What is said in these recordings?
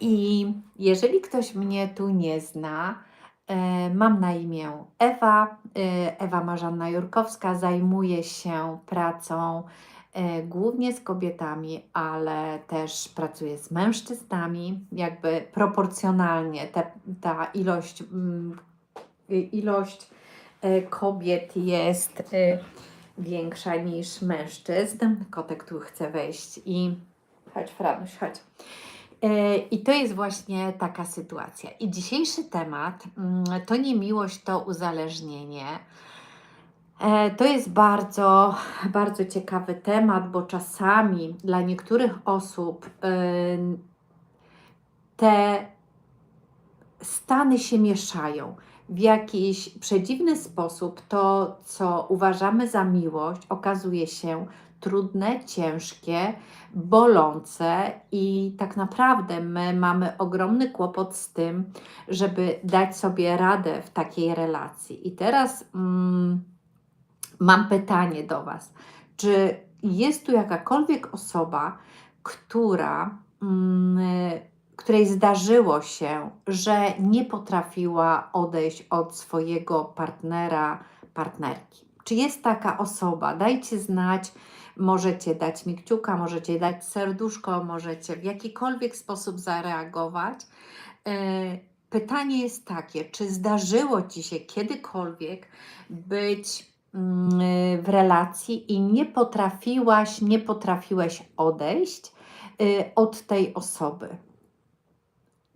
I jeżeli ktoś mnie tu nie zna, e, mam na imię Ewa, e, Ewa Marzanna Jurkowska, zajmuję się pracą e, głównie z kobietami, ale też pracuję z mężczyznami, jakby proporcjonalnie te, ta ilość, mm, ilość e, kobiet jest e, większa niż mężczyzn. Kotek tu chce wejść i chodź Franuś, chodź. E, I to jest właśnie taka sytuacja. I dzisiejszy temat mm, to nie miłość, to uzależnienie. E, To jest bardzo, bardzo ciekawy temat, bo czasami dla niektórych osób ym, te stany się mieszają. W jakiś przedziwny sposób to, co uważamy za miłość, okazuje się trudne, ciężkie, bolące i tak naprawdę my mamy ogromny kłopot z tym, żeby dać sobie radę w takiej relacji. I teraz mm, mam pytanie do Was. Czy jest tu jakakolwiek osoba, która, mm, której zdarzyło się, że nie potrafiła odejść od swojego partnera, partnerki? Czy jest taka osoba? Dajcie znać. Możecie dać mi kciuka, możecie dać serduszko, możecie w jakikolwiek sposób zareagować. E, Pytanie jest takie, czy zdarzyło Ci się kiedykolwiek być mm, w relacji i nie potrafiłaś, nie potrafiłeś odejść y, od tej osoby?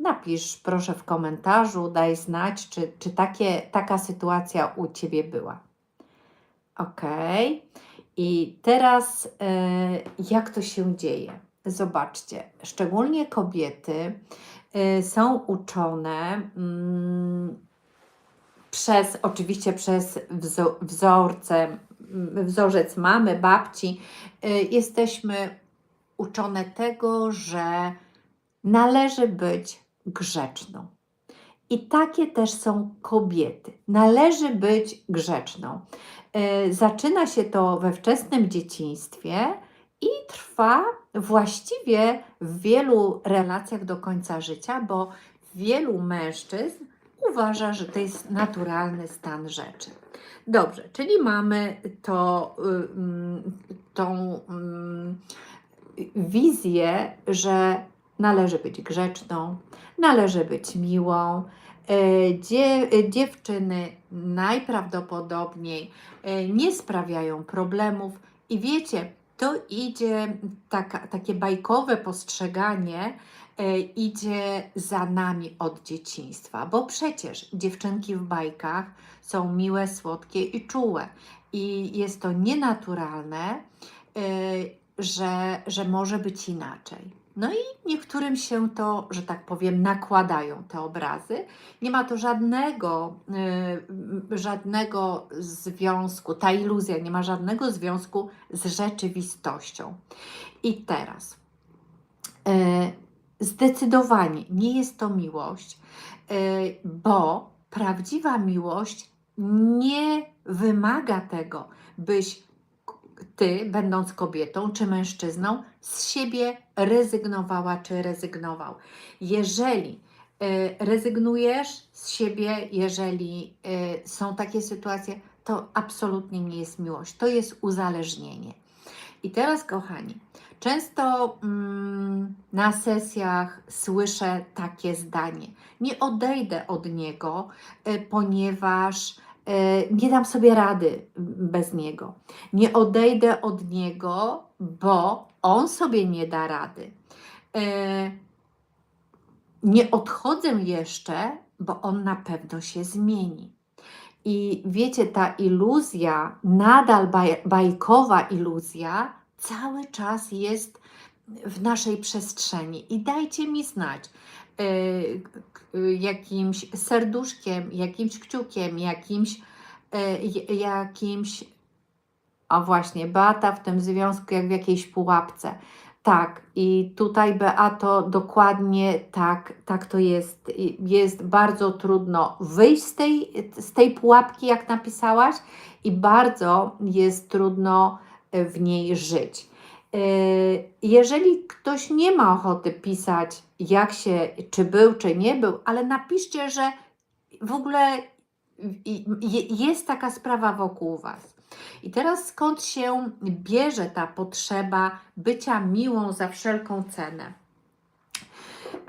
Napisz proszę w komentarzu, daj znać, czy, czy takie, taka sytuacja u Ciebie była. Ok. I teraz e, jak to się dzieje? Zobaczcie, szczególnie kobiety e, są uczone mm, przez, oczywiście przez wzo- wzorce, mm, wzorzec mamy, babci, e, jesteśmy uczone tego, że należy być grzeczną. I takie też są kobiety. Należy być grzeczną. E, Zaczyna się to we wczesnym dzieciństwie i trwa właściwie w wielu relacjach do końca życia, bo wielu mężczyzn uważa, że to jest naturalny stan rzeczy. Dobrze, czyli mamy to, tą wizję, że należy być grzeczną, należy być miłą. E, Dzie, dziewczyny najprawdopodobniej e, nie sprawiają problemów i wiecie, to idzie taka, takie bajkowe postrzeganie e, idzie za nami od dzieciństwa, bo przecież dziewczynki w bajkach są miłe, słodkie i czułe i jest to nienaturalne, e, że, że może być inaczej. No i niektórym się to, że tak powiem, nakładają te obrazy. Nie ma to żadnego, y, żadnego związku, ta iluzja nie ma żadnego związku z rzeczywistością. I teraz, y, zdecydowanie nie jest to miłość, y, bo prawdziwa miłość nie wymaga tego, byś ty, będąc kobietą czy mężczyzną, z siebie rezygnowała czy rezygnował. Jeżeli y, rezygnujesz z siebie, jeżeli y, są takie sytuacje, to absolutnie nie jest miłość, to jest uzależnienie. I teraz, kochani, często mm, na sesjach słyszę takie zdanie: Nie odejdę od niego, y, ponieważ nie dam sobie rady bez niego. Nie odejdę od niego, bo on sobie nie da rady. E, Nie odchodzę jeszcze, bo on na pewno się zmieni. I wiecie, ta iluzja, nadal baj, bajkowa iluzja, cały czas jest w naszej przestrzeni. I dajcie mi znać e, jakimś serduszkiem, jakimś kciukiem, jakimś, j- jakimś a właśnie, Beata w tym związku jak w jakiejś pułapce. Tak, i tutaj Beato dokładnie tak, tak to jest. Jest bardzo trudno wyjść z tej, z tej pułapki, jak napisałaś, i bardzo jest trudno w niej żyć. Jeżeli ktoś nie ma ochoty pisać jak się, czy był, czy nie był, ale napiszcie, że w ogóle jest taka sprawa wokół Was. I teraz skąd się bierze ta potrzeba bycia miłą za wszelką cenę?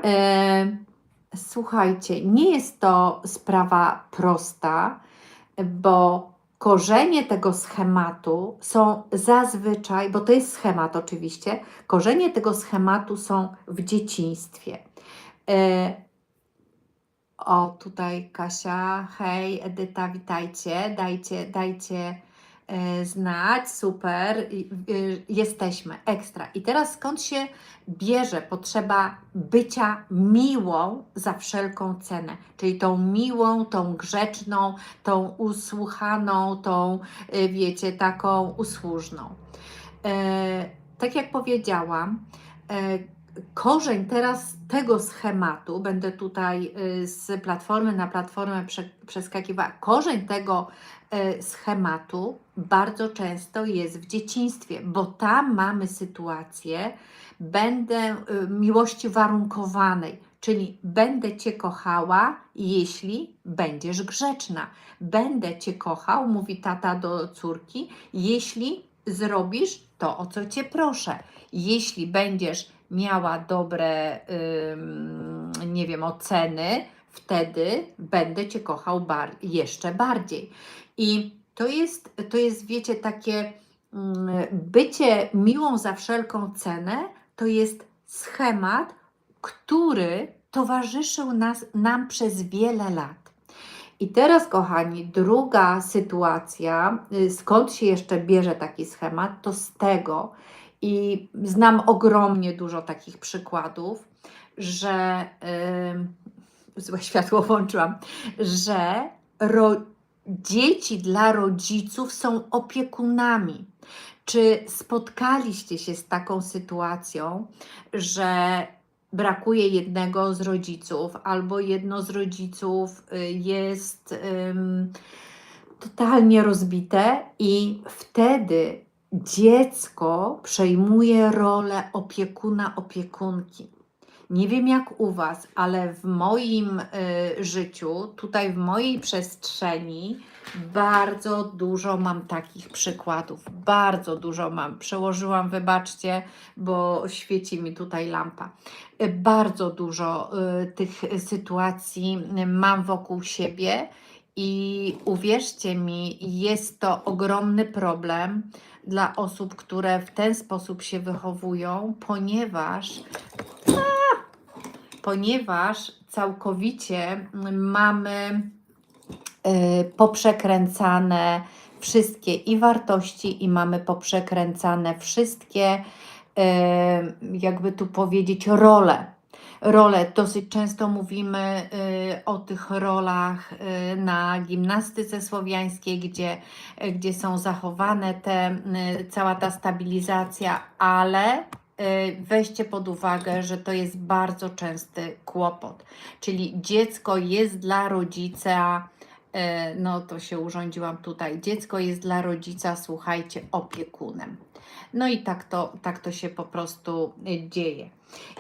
E, słuchajcie, nie jest to sprawa prosta, bo korzenie tego schematu są zazwyczaj, bo to jest schemat oczywiście, korzenie tego schematu są w dzieciństwie. E, o, tutaj Kasia, hej, Edyta, witajcie, dajcie, dajcie znać, super, y, jesteśmy, ekstra. I teraz skąd się bierze potrzeba bycia miłą za wszelką cenę, czyli tą miłą, tą grzeczną, tą usłuchaną, tą, y, wiecie, taką usłużną. E, tak jak powiedziałam, e, korzeń teraz tego schematu, będę tutaj z platformy na platformę prze, przeskakiwała, korzeń tego schematu bardzo często jest w dzieciństwie, bo tam mamy sytuację, będę y, miłości warunkowanej, czyli będę Cię kochała, jeśli będziesz grzeczna. Będę Cię kochał, mówi tata do córki, jeśli zrobisz to, o co Cię proszę. Jeśli będziesz miała dobre, nie wiem, oceny, wtedy będę Cię kochał bar- jeszcze bardziej. I to jest, to jest, wiecie, takie mm, bycie miłą za wszelką cenę, to jest schemat, który towarzyszył nas, nam przez wiele lat. I teraz, kochani, druga sytuacja, y, skąd się jeszcze bierze taki schemat, to z tego, i znam ogromnie dużo takich przykładów, że yy, złe światło włączyłam, że ro, dzieci dla rodziców są opiekunami. Czy spotkaliście się z taką sytuacją, że brakuje jednego z rodziców, albo jedno z rodziców y, jest ym, totalnie rozbite, i wtedy dziecko przejmuje rolę opiekuna, opiekunki. Nie wiem jak u Was, ale w moim y, życiu, tutaj w mojej przestrzeni, bardzo dużo mam takich przykładów. Bardzo dużo mam. Przełożyłam, wybaczcie, bo świeci mi tutaj lampa. Y, Bardzo dużo y, tych sytuacji mam wokół siebie i uwierzcie mi, jest to ogromny problem dla osób, które w ten sposób się wychowują, ponieważ ponieważ całkowicie mamy y, poprzekręcane wszystkie i wartości, i mamy poprzekręcane wszystkie, y, jakby tu powiedzieć, role. Role. Dosyć często mówimy y, o tych rolach na gimnastyce słowiańskiej, gdzie, gdzie są zachowane te, cała ta stabilizacja, ale weźcie pod uwagę, że to jest bardzo częsty kłopot. Czyli dziecko jest dla rodzica, y, no to się urządziłam tutaj, dziecko jest dla rodzica, słuchajcie, opiekunem. No i tak to, tak to się po prostu y, dzieje.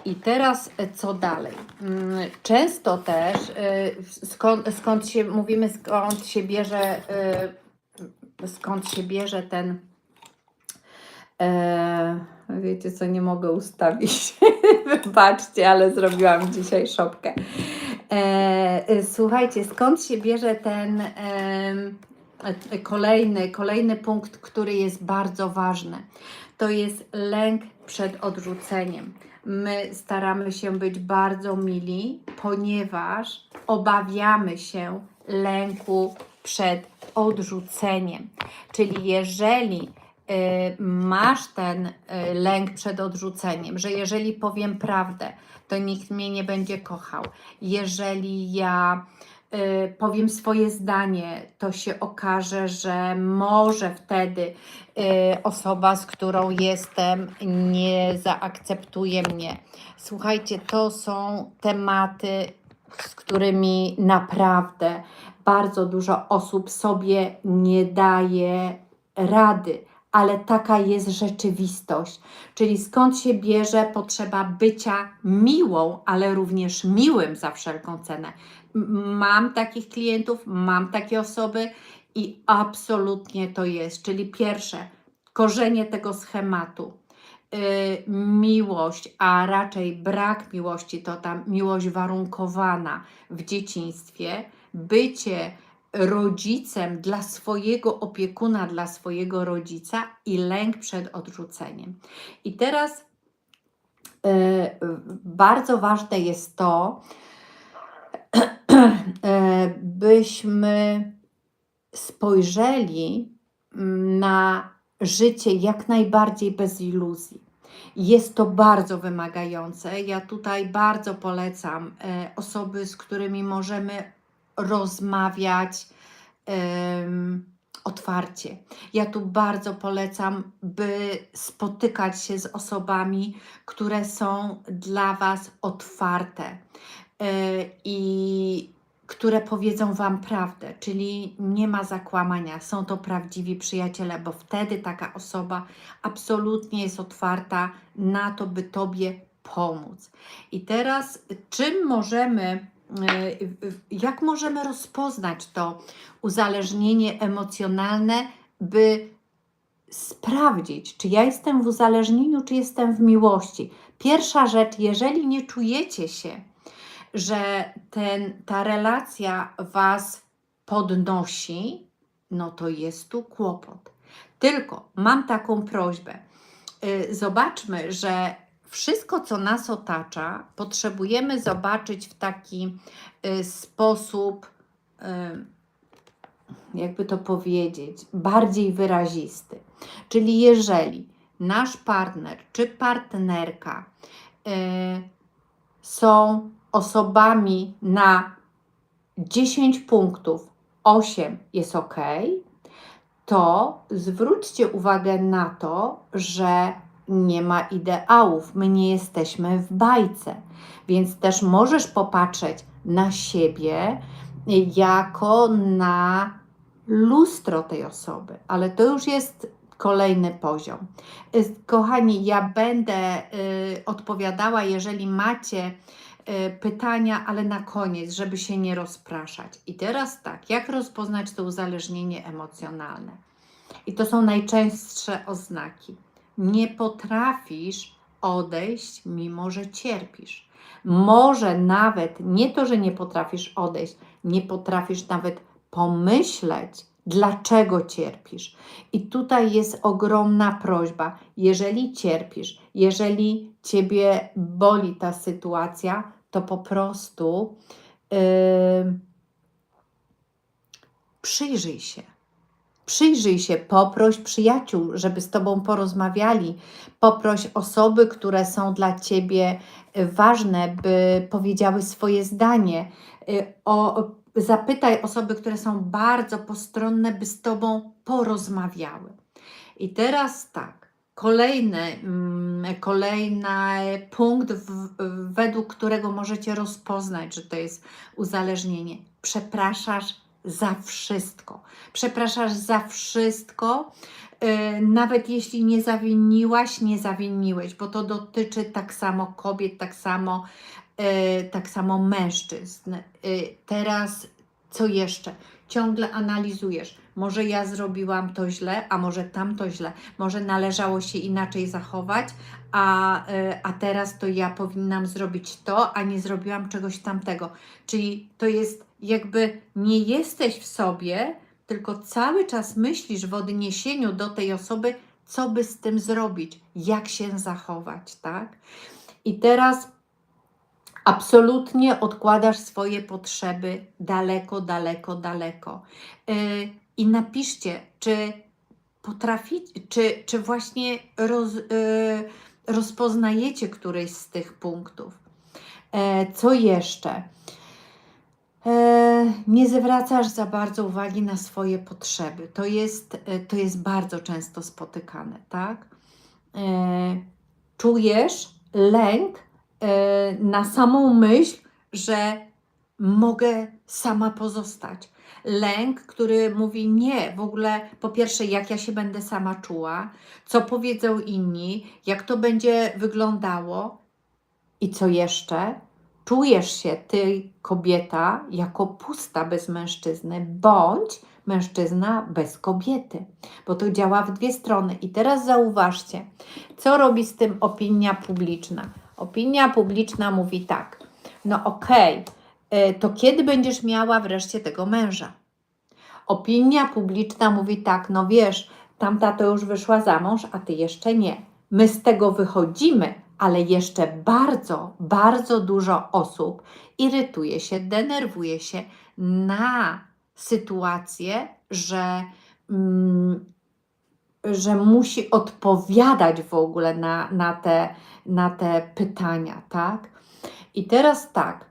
I teraz y, co dalej? Mm, Często też, y, skąd, skąd się, mówimy, skąd się bierze, y, skąd się bierze ten, e, wiecie co, nie mogę ustawić, wybaczcie, ale zrobiłam dzisiaj szopkę. E, y, słuchajcie, skąd się bierze ten e, kolejny, kolejny punkt, który jest bardzo ważny? To jest lęk przed odrzuceniem. My staramy się być bardzo mili, ponieważ obawiamy się lęku przed odrzuceniem. Czyli jeżeli masz ten y, lęk przed odrzuceniem, że jeżeli powiem prawdę, to nikt mnie nie będzie kochał. Jeżeli ja y, powiem swoje zdanie, to się okaże, że może wtedy y, osoba, z którą jestem, nie zaakceptuje mnie. Słuchajcie, to są tematy, z którymi naprawdę bardzo dużo osób sobie nie daje rady, ale taka jest rzeczywistość. Czyli skąd się bierze potrzeba bycia miłą, ale również miłym za wszelką cenę. Mam takich klientów, mam takie osoby i absolutnie to jest. Czyli pierwsze, korzenie tego schematu. y, Miłość, a raczej brak miłości, to ta miłość warunkowana w dzieciństwie, bycie rodzicem dla swojego opiekuna, dla swojego rodzica i lęk przed odrzuceniem. I teraz y, bardzo ważne jest to, e, byśmy spojrzeli mm, na życie jak najbardziej bez iluzji. Jest to bardzo wymagające. Ja tutaj bardzo polecam e, osoby, z którymi możemy rozmawiać em, otwarcie. Ja tu bardzo polecam, by spotykać się z osobami, które są dla Was otwarte e, i które powiedzą Wam prawdę, czyli nie ma zakłamania, są to prawdziwi przyjaciele, bo wtedy taka osoba absolutnie jest otwarta na to, by Tobie pomóc. I teraz, czym możemy, jak możemy rozpoznać to uzależnienie emocjonalne, by sprawdzić, czy ja jestem w uzależnieniu, czy jestem w miłości. Pierwsza rzecz, jeżeli nie czujecie się, że ten, ta relacja Was podnosi, no to jest tu kłopot. Tylko mam taką prośbę. Y, Zobaczmy, że wszystko, co nas otacza, potrzebujemy zobaczyć w taki y, sposób, y, jakby to powiedzieć, bardziej wyrazisty. Czyli jeżeli nasz partner czy partnerka y, są osobami na 10 punktów, 8 jest ok, to zwróćcie uwagę na to, że nie ma ideałów, my nie jesteśmy w bajce, więc też możesz popatrzeć na siebie jako na lustro tej osoby, ale to już jest kolejny poziom. Y, Kochani, ja będę y, odpowiadała, jeżeli macie y, pytania, ale na koniec, żeby się nie rozpraszać. I teraz tak, jak rozpoznać to uzależnienie emocjonalne? I to są najczęstsze oznaki. Nie potrafisz odejść, mimo że cierpisz. Może nawet nie to, że nie potrafisz odejść, nie potrafisz nawet pomyśleć, dlaczego cierpisz. I tutaj jest ogromna prośba. Jeżeli cierpisz, jeżeli ciebie boli ta sytuacja, to po prostu yy, przyjrzyj się. Przyjrzyj się, poproś przyjaciół, żeby z Tobą porozmawiali. Poproś osoby, które są dla Ciebie y, ważne, by powiedziały swoje zdanie. Y, O, zapytaj osoby, które są bardzo postronne, by z Tobą porozmawiały. I teraz tak, kolejny, mm, kolejny punkt, w, według którego możecie rozpoznać, że to jest uzależnienie. Przepraszasz za wszystko. Przepraszasz za wszystko, yy, nawet jeśli nie zawiniłaś, nie zawiniłeś, bo to dotyczy tak samo kobiet, tak samo, yy, tak samo mężczyzn. Yy, teraz co jeszcze? Ciągle analizujesz. Może ja zrobiłam to źle, a może tamto źle. Może należało się inaczej zachować, a, y, a teraz to ja powinnam zrobić to, a nie zrobiłam czegoś tamtego. Czyli to jest jakby nie jesteś w sobie, tylko cały czas myślisz w odniesieniu do tej osoby, co by z tym zrobić, jak się zachować, tak? I teraz absolutnie odkładasz swoje potrzeby daleko, daleko, daleko. Yy, I napiszcie, czy potraficie, czy, czy właśnie roz, yy, rozpoznajecie któryś z tych punktów. E, co jeszcze? E, nie zwracasz za bardzo uwagi na swoje potrzeby. To jest, e, to jest bardzo często spotykane, tak? Czujesz lęk na samą myśl, że mogę sama pozostać. Lęk, który mówi nie, w ogóle po pierwsze, jak ja się będę sama czuła, co powiedzą inni, jak to będzie wyglądało i co jeszcze? Czujesz się ty, kobieta, jako pusta bez mężczyzny, bądź mężczyzna bez kobiety, bo to działa w dwie strony. I teraz zauważcie, co robi z tym opinia publiczna. Opinia publiczna mówi tak, no okej, okay, to kiedy będziesz miała wreszcie tego męża? Opinia publiczna mówi tak, no wiesz, tamta to już wyszła za mąż, a ty jeszcze nie. My z tego wychodzimy, ale jeszcze bardzo, bardzo dużo osób irytuje się, denerwuje się na sytuację, że, mm, że musi odpowiadać w ogóle na, na, te, na te pytania, tak? I teraz tak,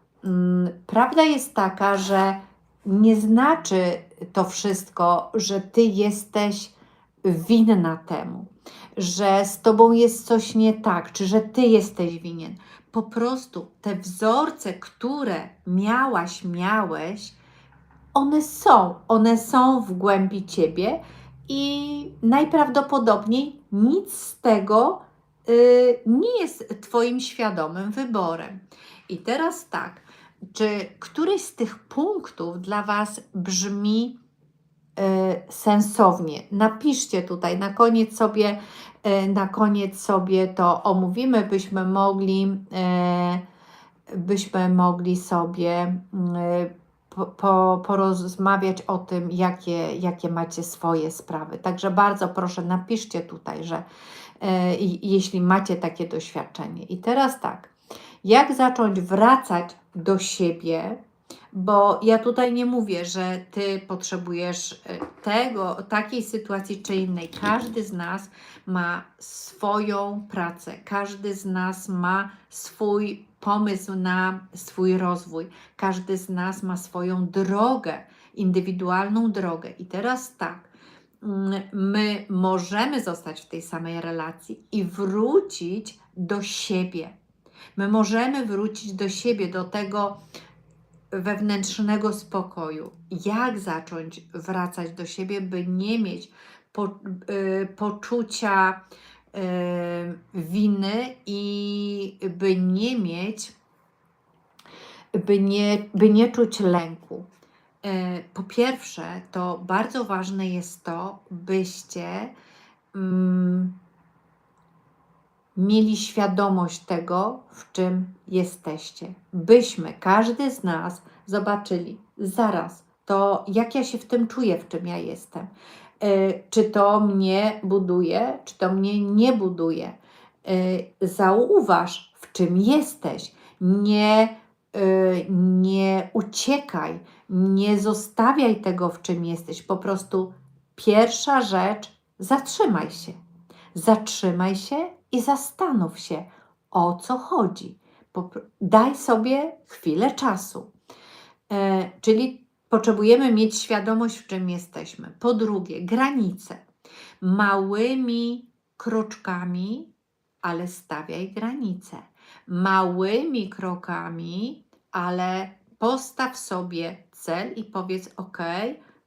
prawda jest taka, że nie znaczy to wszystko, że ty jesteś winna temu, że z tobą jest coś nie tak, czy że ty jesteś winien. Po prostu te wzorce, które miałaś, miałeś, one są, one są w głębi ciebie i najprawdopodobniej nic z tego y, nie jest Twoim świadomym wyborem. I teraz tak, czy któryś z tych punktów dla Was brzmi y, sensownie? Napiszcie tutaj, na koniec sobie, y, na koniec sobie to omówimy, byśmy mogli, y, byśmy mogli sobie y, po, po, porozmawiać o tym, jakie, jakie macie swoje sprawy. Także bardzo proszę, napiszcie tutaj, że jeśli macie takie doświadczenie. I teraz tak, jak zacząć wracać do siebie, bo ja tutaj nie mówię, że ty potrzebujesz e, tego, takiej sytuacji czy innej. Każdy z nas ma swoją pracę, każdy z nas ma swój pomysł na swój rozwój. Każdy z nas ma swoją drogę, indywidualną drogę. I teraz tak, mm, my możemy zostać w tej samej relacji i wrócić do siebie. My możemy wrócić do siebie, do tego wewnętrznego spokoju. Jak zacząć wracać do siebie, by nie mieć po, y, poczucia winy i by nie mieć, by nie, by nie czuć lęku. E, po pierwsze, to bardzo ważne jest to, byście mm, mieli świadomość tego, w czym jesteście. Byśmy, każdy z nas, zobaczyli zaraz to, jak ja się w tym czuję, w czym ja jestem. E, czy to mnie buduje, czy to mnie nie buduje. E, zauważ, w czym jesteś. Nie, e, nie uciekaj, nie zostawiaj tego, w czym jesteś. Po prostu pierwsza rzecz, zatrzymaj się. Zatrzymaj się i zastanów się, o co chodzi. Daj sobie chwilę czasu. Czyli potrzebujemy mieć świadomość, w czym jesteśmy. Po drugie, granice. Małymi kroczkami, ale stawiaj granice. Małymi krokami, ale postaw sobie cel i powiedz: OK,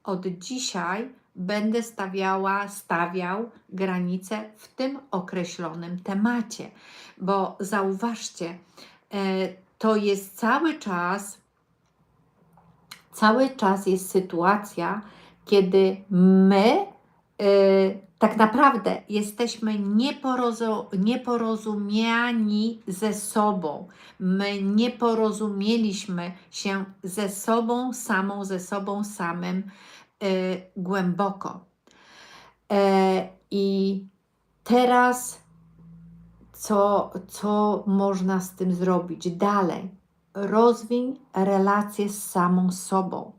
od dzisiaj będę stawiała, stawiał granice w tym określonym temacie. Bo zauważcie, e, to jest cały czas cały czas jest sytuacja, kiedy my y, tak naprawdę jesteśmy nieporozu nieporozumiani ze sobą. My nie porozumieliśmy się ze sobą samą, ze sobą samym głęboko. E, I teraz co, co można z tym zrobić dalej? rozwiń relacje z samą sobą.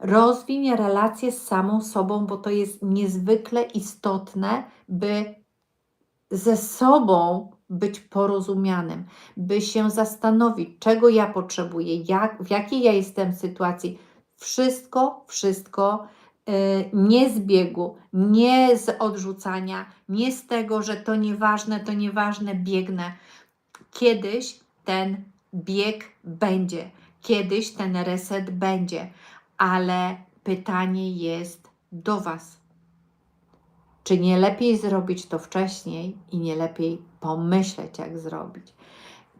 Rozwiń relacje z samą sobą, bo to jest niezwykle istotne, by ze sobą być porozumianym, by się zastanowić, czego ja potrzebuję, jak, w jakiej ja jestem sytuacji. Wszystko, wszystko nie z biegu, nie z odrzucania, nie z tego, że to nieważne, to nieważne, biegnę. Kiedyś ten bieg będzie, kiedyś ten reset będzie, ale pytanie jest do Was. Czy nie lepiej zrobić to wcześniej i nie lepiej pomyśleć, jak zrobić?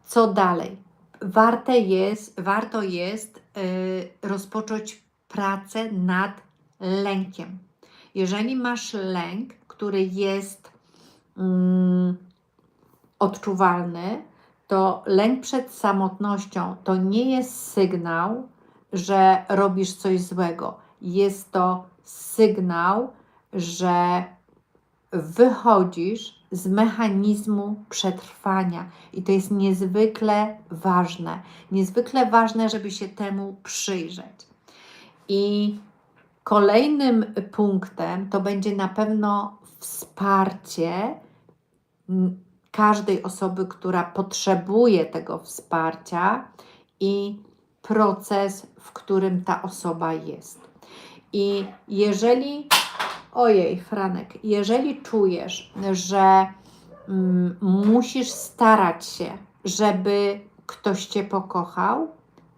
Co dalej? Warte jest, warto jest y, rozpocząć pracę nad lękiem. Jeżeli masz lęk, który jest mm, odczuwalny, to lęk przed samotnością to nie jest sygnał, że robisz coś złego. Jest to sygnał, że wychodzisz z mechanizmu przetrwania. I to jest niezwykle ważne. Niezwykle ważne, żeby się temu przyjrzeć. I kolejnym punktem to będzie na pewno wsparcie każdej osoby, która potrzebuje tego wsparcia i proces, w którym ta osoba jest. I jeżeli, ojej, Franek, jeżeli czujesz, że mm, musisz starać się, żeby ktoś cię pokochał,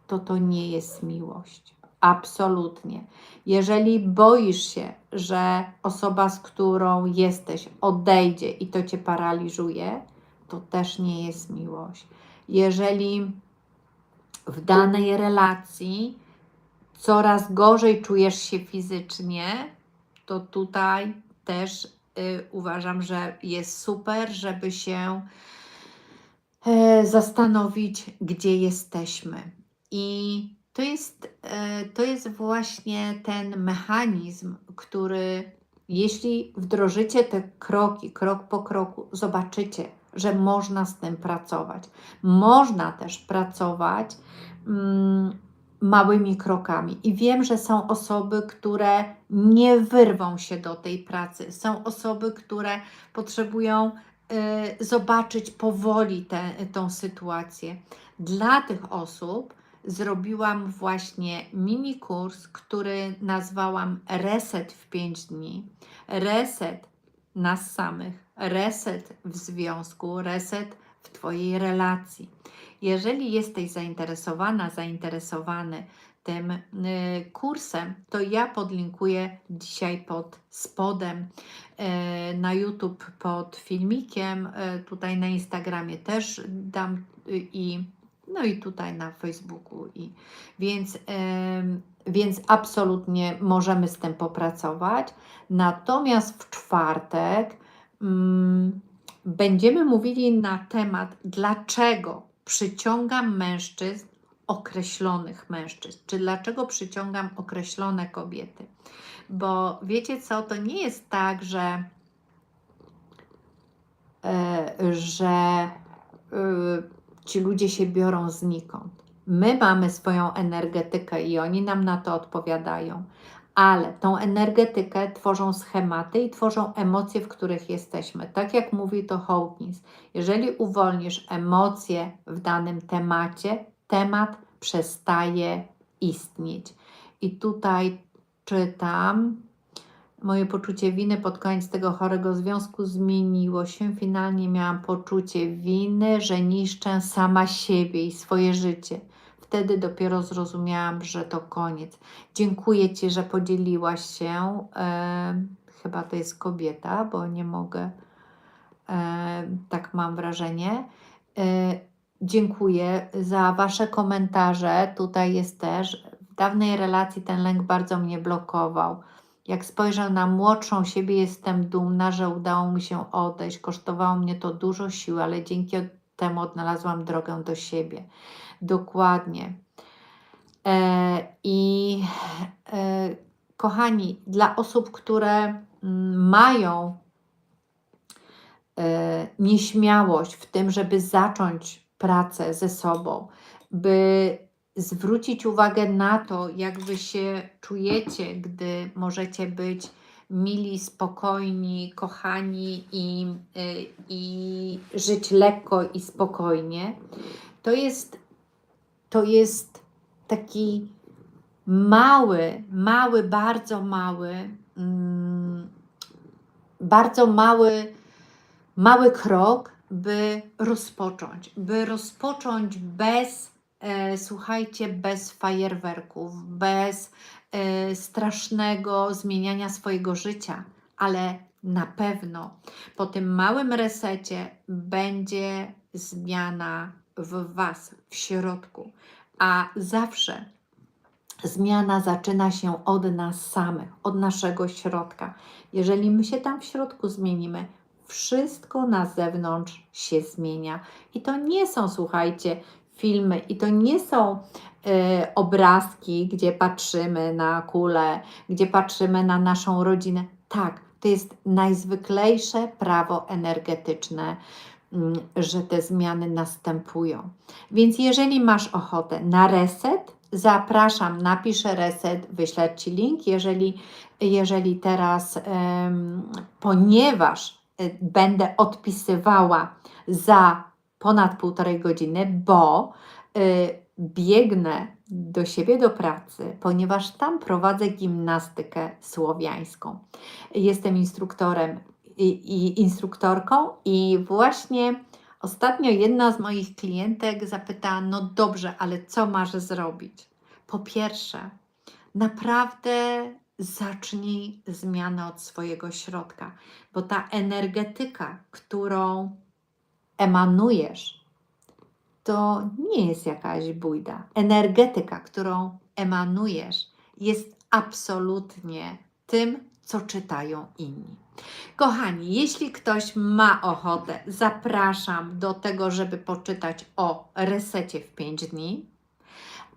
to to nie jest miłość. Absolutnie. Jeżeli boisz się, że osoba, z którą jesteś, odejdzie i to cię paraliżuje, to też nie jest miłość. Jeżeli w danej relacji coraz gorzej czujesz się fizycznie, to tutaj też y, uważam, że jest super, żeby się e, zastanowić, gdzie jesteśmy. I to jest, e, to jest właśnie ten mechanizm, który jeśli wdrożycie te kroki, krok po kroku, zobaczycie, że można z tym pracować. Można też pracować mm, małymi krokami. I wiem, że są osoby, które nie wyrwą się do tej pracy. Są osoby, które potrzebują y, zobaczyć powoli tę sytuację. Dla tych osób zrobiłam właśnie mini kurs, który nazwałam Reset w 5 dni. Reset nas samych, reset w związku, reset w Twojej relacji. Jeżeli jesteś zainteresowana, zainteresowany tym y, kursem, to ja podlinkuję dzisiaj pod spodem y, na YouTube pod filmikiem, y, tutaj na Instagramie też dam i no i tutaj na Facebooku i więc, więc absolutnie możemy z tym popracować. Natomiast w czwartek ym, będziemy mówili na temat, dlaczego przyciągam mężczyzn, określonych mężczyzn, czy dlaczego przyciągam określone kobiety. Bo wiecie co, to nie jest tak, że, e, że y, ci ludzie się biorą znikąd. My mamy swoją energetykę i oni nam na to odpowiadają, ale tą energetykę tworzą schematy i tworzą emocje, w których jesteśmy. Tak jak mówi to Hawkins, jeżeli uwolnisz emocje w danym temacie, temat przestaje istnieć. I tutaj czytam, moje poczucie winy pod koniec tego chorego związku zmieniło się. Finalnie miałam poczucie winy, że niszczę sama siebie i swoje życie. Wtedy dopiero zrozumiałam, że to koniec. Dziękuję Ci, że podzieliłaś się. E, chyba to jest kobieta, bo nie mogę, e, tak mam wrażenie. E, dziękuję za Wasze komentarze. Tutaj jest też. W dawnej relacji ten lęk bardzo mnie blokował. Jak spojrzę na młodszą siebie, jestem dumna, że udało mi się odejść. Kosztowało mnie to dużo sił, ale dzięki temu odnalazłam drogę do siebie. Dokładnie. E, I e, kochani, dla osób, które mm, mają e, nieśmiałość w tym, żeby zacząć pracę ze sobą, by zwrócić uwagę na to, jak wy się czujecie, gdy możecie być mili, spokojni, kochani i, y, i żyć lekko i spokojnie. To jest, to jest taki mały, mały, bardzo mały, mm, bardzo mały, mały krok, by rozpocząć, by rozpocząć bez e, słuchajcie, bez fajerwerków, bez e, strasznego zmieniania swojego życia, ale na pewno po tym małym resecie będzie zmiana w Was, w środku, a zawsze zmiana zaczyna się od nas samych, od naszego środka. Jeżeli my się tam w środku zmienimy, wszystko na zewnątrz się zmienia. I to nie są, słuchajcie, filmy, i to nie są e, obrazki, gdzie patrzymy na kulę, gdzie patrzymy na naszą rodzinę. Tak, to jest najzwyklejsze prawo energetyczne, mm, że te zmiany następują. Więc jeżeli masz ochotę na reset, zapraszam, napiszę reset, wyślę Ci link. Jeżeli, jeżeli teraz, ponieważ y, będę odpisywała za ponad półtorej godziny, bo y, biegnę do siebie do pracy, ponieważ tam prowadzę gimnastykę słowiańską. Jestem instruktorem i, i instruktorką i właśnie ostatnio jedna z moich klientek zapytała: No dobrze, ale co masz zrobić? Po pierwsze, naprawdę zacznij zmianę od swojego środka, bo ta energetyka, którą emanujesz, to nie jest jakaś bójda. Energetyka, którą emanujesz, jest absolutnie tym, co czytają inni. Kochani, jeśli ktoś ma ochotę, zapraszam do tego, żeby poczytać o resecie w 5 dni.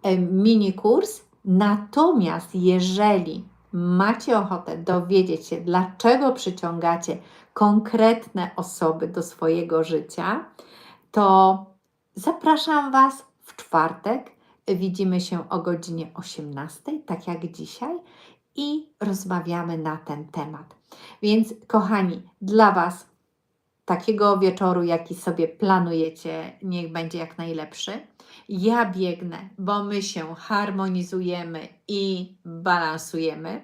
e, Mini kurs. Natomiast jeżeli macie ochotę dowiedzieć się, dlaczego przyciągacie konkretne osoby do swojego życia, to zapraszam Was w czwartek. Widzimy się o godzinie 18, tak jak dzisiaj, i rozmawiamy na ten temat. Więc, kochani, dla Was takiego wieczoru, jaki sobie planujecie, niech będzie jak najlepszy. Ja biegnę, bo my się harmonizujemy i balansujemy,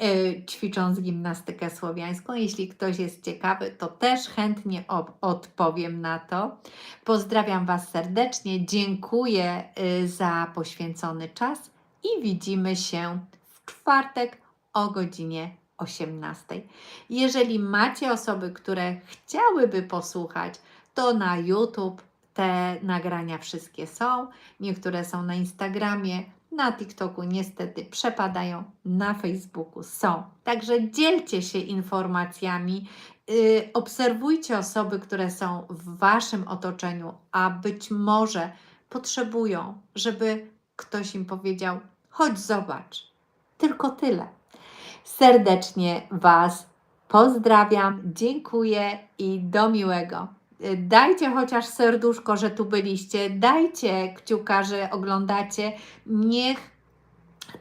yy, ćwicząc gimnastykę słowiańską. Jeśli ktoś jest ciekawy, to też chętnie odpowiem na to. Pozdrawiam Was serdecznie, dziękuję yy, za poświęcony czas i widzimy się w czwartek o godzinie 18. Jeżeli macie osoby, które chciałyby posłuchać, to na YouTube te nagrania wszystkie są. Niektóre są na Instagramie, na TikToku niestety przepadają, na Facebooku są. Także dzielcie się informacjami, yy, obserwujcie osoby, które są w Waszym otoczeniu, a być może potrzebują, żeby ktoś im powiedział: chodź, zobacz. Tylko tyle. Serdecznie Was pozdrawiam, dziękuję i do miłego. Y, Dajcie chociaż serduszko, że tu byliście, dajcie kciuka, że oglądacie. Niech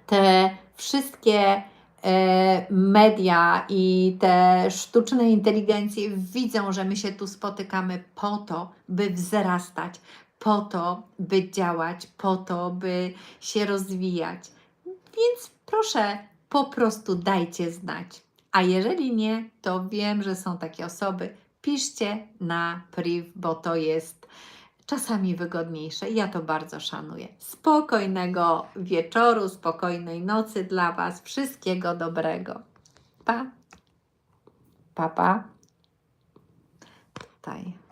te wszystkie e, media i te sztuczne inteligencje widzą, że my się tu spotykamy po to, by wzrastać, po to, by działać, po to, by się rozwijać. Więc proszę, po prostu dajcie znać. A jeżeli nie, to wiem, że są takie osoby. Piszcie na priv, bo to jest czasami wygodniejsze. Ja to bardzo szanuję. Spokojnego wieczoru, spokojnej nocy dla Was. Wszystkiego dobrego. Pa. Pa, pa. Tutaj.